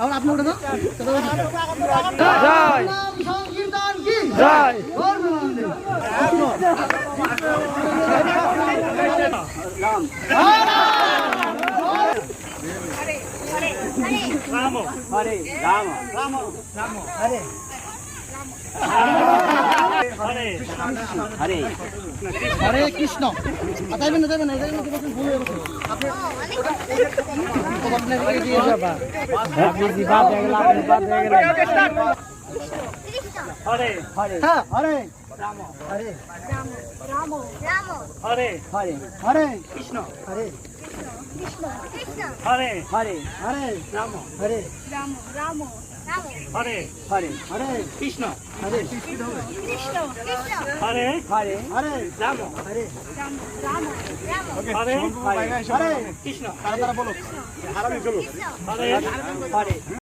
আবার আপনি উঠে না জয়। নাম সংকীর্তন কি জয় ধর্মানন্দে রাম। হরে রাম। হরে হরে কৃষ্ণ আর যাইবেন না যাইবেন না যাইবেন না তো ভুল হয়ে গেছে। আপনি তো আপনাকে দিয়ে যাবা হরে হরে হ্যাঁ হরে। রাম হরে। হরে হরে। হরে। কৃষ্ণ। হরে হরে। হরে হরে। রাম। হরে হরে হরে হরে কৃষ্ণ হরে হরে হরে হরে রাম হরে হরে হরে কৃষ্ণ তারা বলো। হরে হরে।